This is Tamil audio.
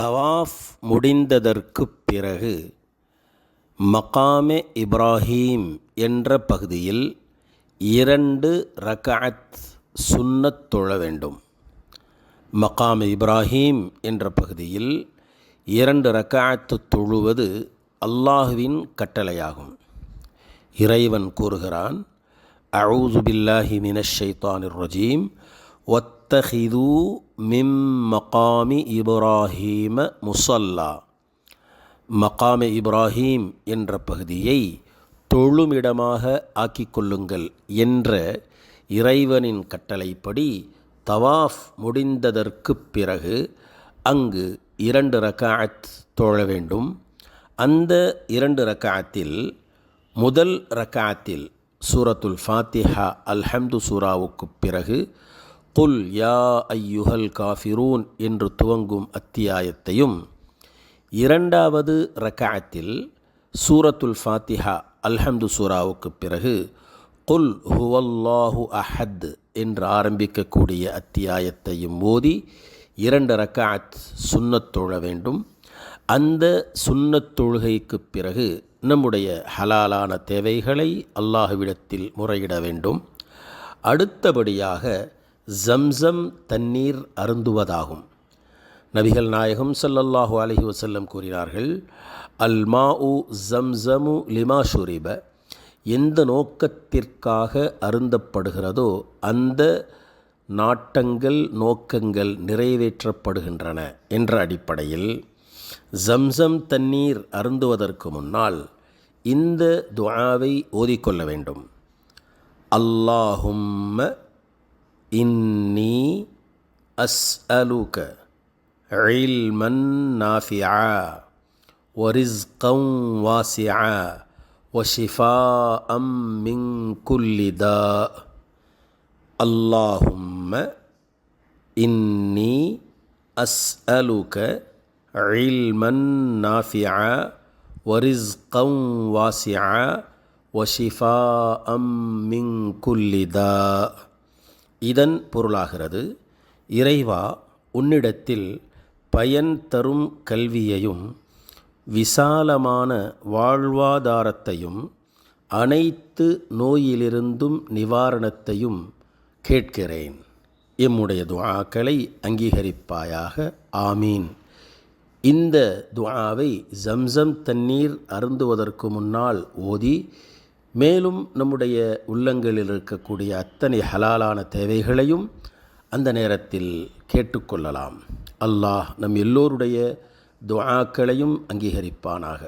தவாஃப் முடிந்ததற்குப் பிறகு மகாமே இப்ராஹீம் என்ற பகுதியில் இரண்டு ரகாத் சுன்னத் தொழ வேண்டும். மகாம் இப்ராஹீம் என்ற பகுதியில் இரண்டு ரக்காத்து தொழுவது அல்லாஹுவின் கட்டளையாகும். இறைவன் கூறுகிறான் அவுது பில்லாஹி மினஷ் ரஜீம் ஒத்தஹிது மிம் மகாமி இப்ராஹீம முசல்லா மகாமி இப்ராஹீம் என்ற பகுதியை தொழுமிடமாக ஆக்கிக் கொள்ளுங்கள் என்ற இறைவனின் கட்டளைப்படி தவாஃப் முடிந்ததற்குப் பிறகு அங்கு இரண்டு ரக்காத் தொழ வேண்டும். அந்த இரண்டு ரக்காத்தில் முதல் ரக்காத்தில் சூரத்துல் ஃபாத்திஹா அல்ஹம்து சூராவுக்குப் பிறகு குல் யா ஐயுஹல் காஃபிரூன் என்று துவங்கும் அத்தியாயத்தையும் இரண்டாவது ரக்காயத்தில் சூரத்துல் ஃபாத்திஹா அல்ஹம்து சூராவுக்கு பிறகு குல் ஹுவல்லாஹு அஹத் என்று ஆரம்பிக்கக்கூடிய அத்தியாயத்தையும் ஓதி இரண்டு ரக்காத் சுன்னத் தொழ வேண்டும். அந்த சுன்னத் தொழுகைக்கு பிறகு நம்முடைய ஹலாலான தேவைகளை அல்லாஹுவிடத்தில் முறையிட வேண்டும். அடுத்தபடியாக ஜம்சம் தண்ணீர் அருந்துவதாகும். நபிகள் நாயகம் சல்லல்லாஹு அலஹி வசல்லம் கூறினார்கள் அல் மா உ ஜம்சமு லிமா ஷுரிப. எந்த நோக்கத்திற்காக அருந்தப்படுகிறதோ அந்த நாட்டங்கள் நோக்கங்கள் நிறைவேற்றப்படுகின்றன என்ற அடிப்படையில் ஜம்சம் தண்ணீர் அருந்துவதற்கு முன்னால் இந்த துவாவை ஓதிக்கொள்ள வேண்டும். அல்லாஹும்ம إني أسألك علما نافعا ورزقا واسعا وشفاء من كل داء. اللهم إني أسألك علما نافعا ورزقا واسعا وشفاء من كل داء. இதன் பொருளாகிறது. இறைவா உன்னிடத்தில் பயன் தரும் கல்வியையும் விசாலமான வாழ்வாதாரத்தையும் அனைத்து நோயிலிருந்தும் நிவாரணத்தையும் கேட்கிறேன். எம்முடைய துவாக்களை அங்கீகரிப்பாயாக. ஆமீன். இந்த துவாவை ஜம்சம் தண்ணீர் அருந்துவதற்கு முன்னால் ஓதி மேலும் நம்முடைய உள்ளங்களில் இருக்கக்கூடிய அத்தனை ஹலாலான தேவைகளையும் அந்த நேரத்தில் கேட்டுக்கொள்ளலாம். அல்லாஹ் நம் எல்லோருடைய துஆக்களையும் அங்கீகரிப்பானாக.